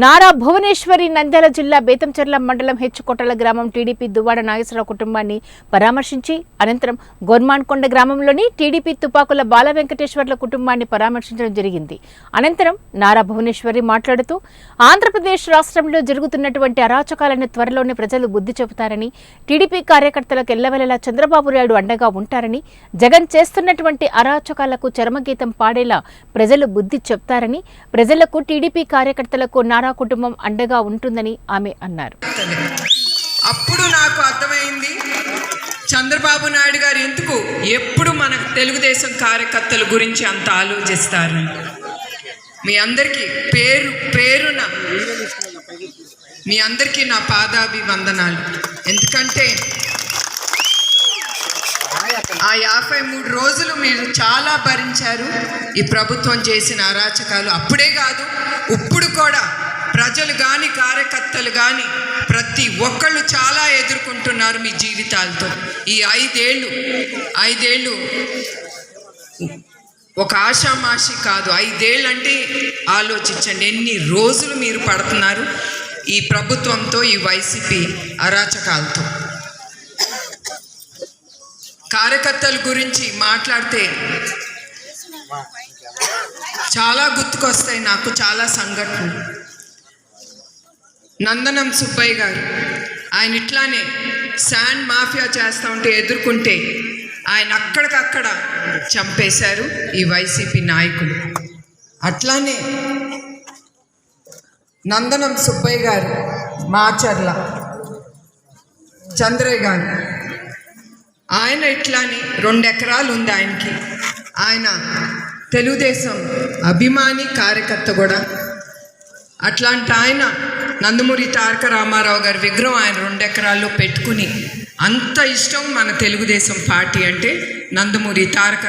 నారా భువనేశ్వరి నంద్యాల జిల్లా బేతంచెర్ల మండలం హెచ్చుకొట్టల గ్రామం టీడీపీ దువ్వాడ నాగేశ్వరరావు కుటుంబాన్ని పరామర్శించి అనంతరం గోర్మాన్కొండ గ్రామంలోని టీడీపీ తుపాకుల బాల వెంకటేశ్వర్ల కుటుంబాన్ని పరామర్శించడం జరిగింది. అనంతరం నారా భువనేశ్వరి మాట్లాడుతూ ఆంధ్రప్రదేశ్ రాష్ట్రంలో జరుగుతున్నటువంటి అరాచకాలను త్వరలోనే ప్రజలు బుద్ధి చెబుతారని టీడీపీ కార్యకర్తలకు ఎల్లవెల్లలా చంద్రబాబు నాయుడు అండగా ఉంటారని జగన్ చేస్తున్నటువంటి అరాచకాలకు చరమగీతం పాడేలా ప్రజలు బుద్ధి చెప్తారని ప్రజలకు టీడీపీ కార్యకర్తలకు నారా కుటుంబం అండగా ఉంటుందని ఆమె అన్నారు. అప్పుడు నాకు అర్థమైంది. చంద్రబాబు నాయుడు గారు ఎందుకు ఎప్పుడు మన తెలుగుదేశం కార్యకర్తల గురించి అంత ఆలోచిస్తారు? మీ అందరికీ పేరు పేరున మీ అందరికీ నా పాదాభివందనాలు. ఎందుకంటే ఆ యాభై మూడు రోజులు మీరు చాలా భరించారు. ఈ ప్రభుత్వం చేసిన అరాచకాలు అప్పుడే కాదు ఇప్పుడు కూడా ప్రజలు కానీ కార్యకర్తలు కానీ ప్రతి ఒక్కళ్ళు చాలా ఎదుర్కొంటున్నారు మీ జీవితాలతో. ఈ ఐదేళ్ళు ఐదేళ్ళు ఒక ఆషామాషి కాదు. ఐదేళ్ళు అంటే ఆలోచించండి ఎన్ని రోజులు మీరు పడుతున్నారు ఈ ప్రభుత్వంతో ఈ వైసీపీ అరాచకాలతో. కార్యకర్తల గురించి మాట్లాడితే చాలా గుర్తుకొస్తాయి నాకు చాలా సంఘటనలు. నందనం సుబ్బయ్య గారు. ఆయన ఇట్లానే శాండ్ మాఫియా చేస్తూ ఉంటే ఎదుర్కొంటే ఆయన అక్కడికక్కడ చంపేశారు ఈ వైసీపీ నాయకులు. అట్లానే నందనం సుబ్బయ్య గారు మాచర్ల చంద్రయ్య గారు. ఆయన ఇట్లానే రెండు ఎకరాలు ఉంది ఆయనకి. ఆయన తెలుగుదేశం అభిమాని కార్యకర్త కూడా. అట్లాంటి ఆయన నందమూరి తారక రామారావు గారి విగ్రహం ఆయన రెండు ఎకరాల్లో పెట్టుకుని అంత ఇష్టం మన తెలుగుదేశం పార్టీ అంటే నందమూరి తారక